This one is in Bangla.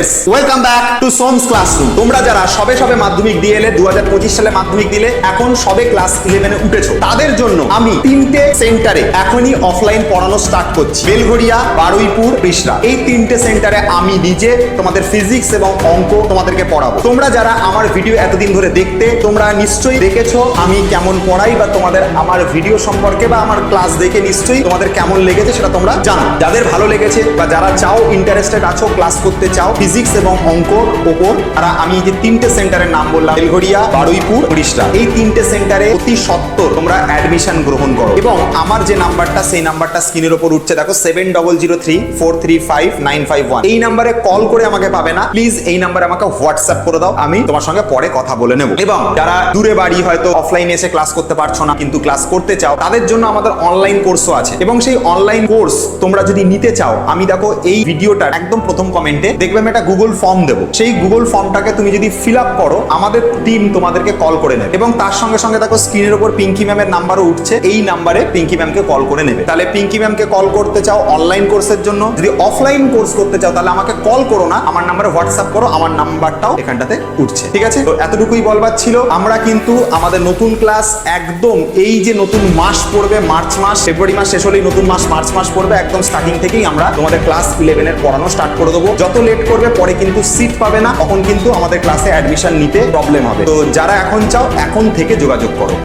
Students welcome back to Som's classroom তোমরা যারা সবে সবে মাধ্যমিক দিয়ে এলে, দুহাজার পঁচিশ সালে মাধ্যমিক দিলে, এখন সবে ক্লাস ইলেভেনে উঠেছো। তাদের জন্য আমি তিনটে সেন্টারে এখনই অফলাইন পড়ানো স্টার্ট করছি। বেলঘড়িয়া, বারুইপুর রিসরা এই তিনটে সেন্টারে আমি নিজে তোমাদের ফিজিক্স এবং অঙ্ক তোমাদেরকে পড়াবো। তোমরা যারা আমার ভিডিও এতদিন ধরে দেখতে, তোমরা নিশ্চয়ই দেখেছ আমি কেমন পড়াই বা তোমাদের আমার ভিডিও সম্পর্কে বা আমার ক্লাস দেখে নিশ্চয়ই তোমাদের কেমন লেগেছে সেটা তোমরা জানো। যাদের ভালো লেগেছে বা যারা চাও ইন্টারেস্টেড আছো ক্লাস করতে চাও ফিজিক্স এবং অঙ্কর ওপর। তারা আমি যে তিনটে সেন্টারের নাম বললাম বেলঘড়িয়া বারুইপুর, উড়িষ্যা। এই তিনটে সেন্টারে অতি সত্তর তোমরা অ্যাডমিশন গ্রহণ করো। এবং আমার যে নাম্বারটা, সেই নাম্বারটা স্ক্রিনের ওপর উঠছে। দেখো seven double zero three four three five nine five one এই নাম্বারে কল করে আমাকে পাবে না। প্লিজ এই নাম্বারে আমাকে হোয়াটসঅ্যাপ করে দাও। আমি তোমার সঙ্গে পরে কথা বলে নেব। এবং যারা দূরে বাড়ি হয়তো অফলাইনে এসে ক্লাস করতে পারছ না, কিন্তু ক্লাস করতে চাও, তাদের জন্য আমাদের অনলাইন কোর্সও আছে। এবং সেই অনলাইন কোর্স তোমরা যদি নিতে চাও, আমি দেখো এই ভিডিওটার একদম প্রথম কমেন্টে দেখবে আমি একটা গুগল ফর্ম দেবো। সেই গুগল ফর্মটাকে তুমি যদি ফিল আপ করো, আমাদের টিম তোমাদেরকে কল করে নেবে এবং তার সঙ্গে সঙ্গে দেখো স্ক্রিনের উপর পিঙ্কি ম্যামের নাম্বারও উঠছে, এই নাম্বারে পিঙ্কি ম্যামকে কল করে নেবে। তাহলে পিঙ্কি ম্যামকে কল করতে চাও অনলাইন কোর্সের জন্য, যদি অফলাইন কোর্স করতে চাও, তাহলে আমাকে কল করো না, আমার নাম্বারে হোয়াটসঅ্যাপ করো, আমার নাম্বারটাও এখানটাতে উঠছে। ঠিক আছে? তো এতটুকুই বলবার ছিল। আমরা কিন্তু আমাদের নতুন ক্লাস একদম এই যে নতুন মাস পড়বে মার্চ মাস ফেব্রুয়ারি মাস, শেষ হলেই নতুন মাস মার্চ মাস পড়বে, একদম স্টার্টিং থেকেই আমরা তোমাদের ক্লাস ইলেভেনের পড়ানো স্টার্ট করে দেবো। যত লেট করবে পরে কিন্তু সিট পাবে না, তখন কিন্তু আমাদের ক্লাসে অ্যাডমিশন নিতে প্রবলেম হবে। তো যারা এখন চাও, এখন থেকে যোগাযোগ করো।